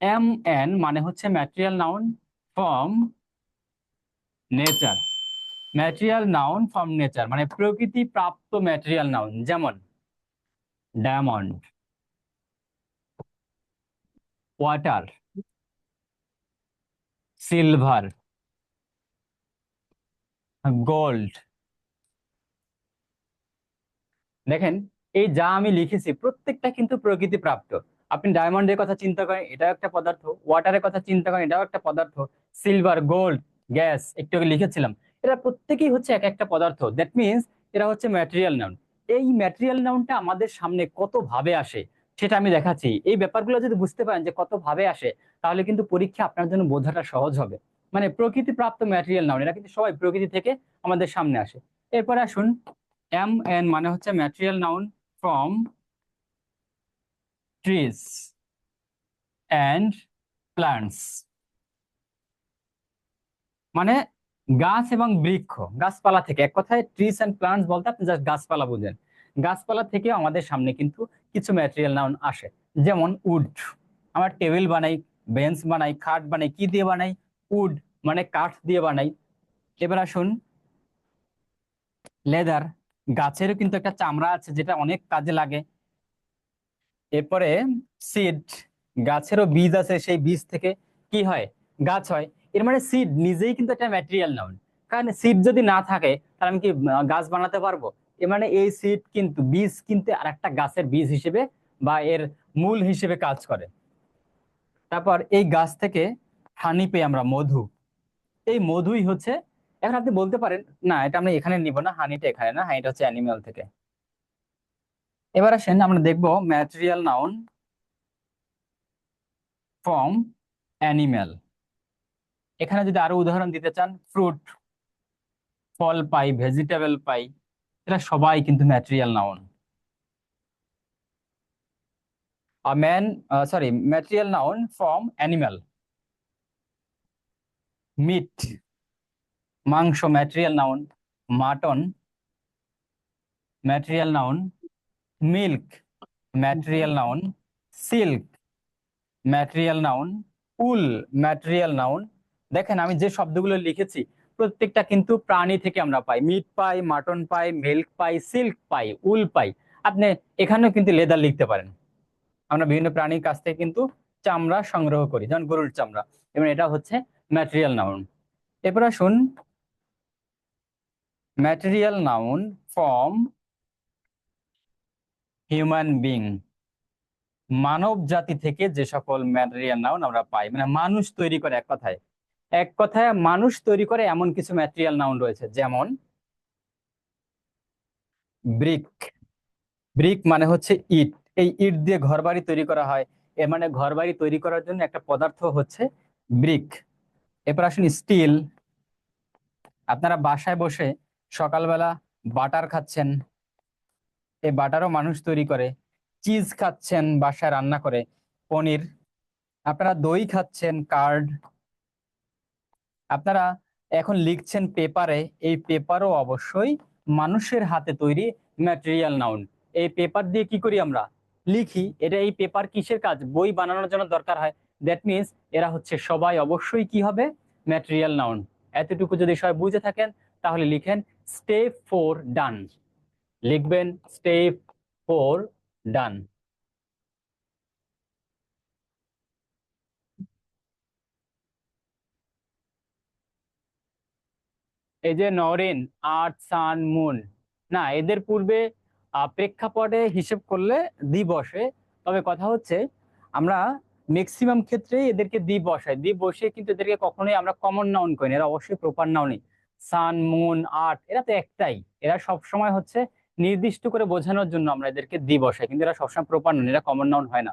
M N মানে হচ্ছে material noun from nature material noun from nature মানে প্রকৃতি প্রাপ্ত ম্যাটেরিয়াল নাউন যেমন ডায়মন্ড ওয়াটার সিলভার গোল্ড দেখেন, এই যা আমি লিখেছি প্রত্যেকটা কিন্তু প্রকৃতি প্রাপ্ত। আপনি ডায়মন্ডের কথা চিন্তা করেন, এটাও একটা পদার্থ। ওয়াটারের কথা চিন্তা করেন, এটাও একটা পদার্থ। সিলভার গোল্ড গ্যাস একটু আগে লিখেছিলাম। এরা প্রত্যেকেই হচ্ছে এক একটা পদার্থ। দ্যাট মিনস এরা হচ্ছে ম্যাটেরিয়াল নাউন এই ম্যাটেরিয়াল নাউনটা আমাদের সামনে কত ভাবে আসে, সেটা আমি দেখাচ্ছি। এই ব্যাপারগুলো যদি বুঝতে পারেন যে কত ভাবে আসে, তাহলে কিন্তু পরীক্ষা আপনার জন্য বোঝাটা সহজ হবে। মানে প্রকৃতি প্রাপ্ত ম্যাটেরিয়াল নাউন এরা কিন্তু সবাই প্রকৃতি থেকে আমাদের সামনে আসে। এরপরে আসুন এম এন মানে হচ্ছে material noun from trees and plants মানে গাছ এবং বৃক্ষ, গাছপালা থেকে। এক কথায় ট্রিস অ্যান্ড প্লান্টস বলতে আপনি জাস্ট গাছপালা বুঝেন। গাছপালা থেকে আমাদের সামনে কিন্তু কিছু ম্যাটেরিয়াল নাউন আসে। যেমন উড আমরা টেবিল বানাই বেঞ্চ বানাই, খাট বানাই, কি দিয়ে বানাই? উড মানে কাঠ দিয়ে বানাই। এবার আসুন লেদার গাছেরও কিন্তু একটা চামড়া আছে যেটা অনেক কাজে লাগে। এরপরে সিড গাছেরও বীজ আছে সেই বীজ থেকে কি হয়? গাছ হয়। এর মানে সিড নিজেই কিন্তু একটা ম্যাটেরিয়াল নাউন কারণ সিড যদি না থাকে, তাহলে আমি কি গাছ বানাতে পারব? এর মানে এই সিড কিন্তু, বীজ কিন্তু আর একটা গাছের বীজ হিসেবে বা এর মূল হিসেবে কাজ করে। তারপর এই গাছ থেকে হানি পেয়ে আমরা মধু। এই মধুই হচ্ছে, এখন আপনি বলতে পারেন, না, এটা আমরা এখানে নিব না হানিটা এখানে না হানিটা হচ্ছে অ্যানিমেল থেকে। এবার আসেন আমরা দেখব ম্যাটেরিয়াল নাউন ফ্রম অ্যানিমেল এখানে যদি আরও উদাহরণ দিতে চান ফ্রুট ফল পাই ভেজিটেবল পাই এরা সবাই কিন্তু material noun a man uh, sorry material noun meat মাংস material noun mutton material noun milk material noun silk material noun wool material noun দেখেন, আমি যে শব্দগুলো লিখেছি, প্রত্যেকটা কিন্তু প্রাণী থেকে আমরা পাই। মিট পাই মাটন পাই মিল্ক পাই সিল্ক পাই উল পাই আপনি এখানেও কিন্তু লেদার লিখতে পারেন। আমরা বিভিন্ন প্রাণীর কাছ থেকে কিন্তু চামড়া সংগ্রহ করি, যেমন গরুর চামড়া। এবং এটা হচ্ছে ম্যাটেরিয়াল নাউন এরপর আসুন material noun from human being মানব জাতি থেকে যে সকল ম্যাটেরিয়াল নাউন আমরা পাই মানে মানুষ তৈরি করে এক কথায়। এক কথায় মানুষ তৈরি করে এমন কিছু ম্যাটেরিয়াল নাউন রয়েছে, যেমন ব্রিক ব্রিক মানে হচ্ছে ইট। এই ইট দিয়ে ঘর বাড়ি তৈরি করা হয়। এর মানে ঘর বাড়ি তৈরি করার জন্য একটা পদার্থ হচ্ছে ব্রিক এরপর আসুন স্টিল আপনারা বাসায় বসে সকালবেলা বাটার খাচ্ছেন এই বাটারও মানুষ তৈরি করে। চিজ খাচ্ছেন, বাসায় রান্না করে। পনির। আপনারা দই খাচ্ছেন, কার্ড। আপনারা এখন লিখছেন পেপারে, এই পেপারও অবশ্যই মানুষের হাতে তৈরি ম্যাটেরিয়াল নাউন এই পেপার দিয়ে কি করি আমরা? লিখি, এটা এই পেপার কিসের কাজ? বই বানানোর জন্য দরকার হয়। দ্যাট মিনস এরা হচ্ছে সবাই অবশ্যই কি হবে? ম্যাটেরিয়াল নাউন এতটুকু যদি সবাই বুঝে থাকেন, তাহলে লিখেন স্টেপ ফোর ডান লিখবেন স্টেপ ফোর ডান এই যে নরেন আর্থ সান, মুন। না, এদের পূর্বে প্রেক্ষাপটে হিসেব করলে দ্বি বসে। তবে কথা হচ্ছে, আমরা ম্যাক্সিমাম ক্ষেত্রেই এদেরকে দ্বি বসাই। দ্বি বসে কিন্তু এদেরকে কখনোই আমরা কমন নাউন করি না। এরা অবশ্যই প্রপার নাউনই সান, মুন আর্থ এরা তো একটাই। এরা সব সময় হচ্ছে নির্দিষ্ট করে বোঝানোর জন্য আমরা এদেরকে দি বসাই কিন্তু এরা সবসময় প্রপার নন এরা কমন নাউন হয় না।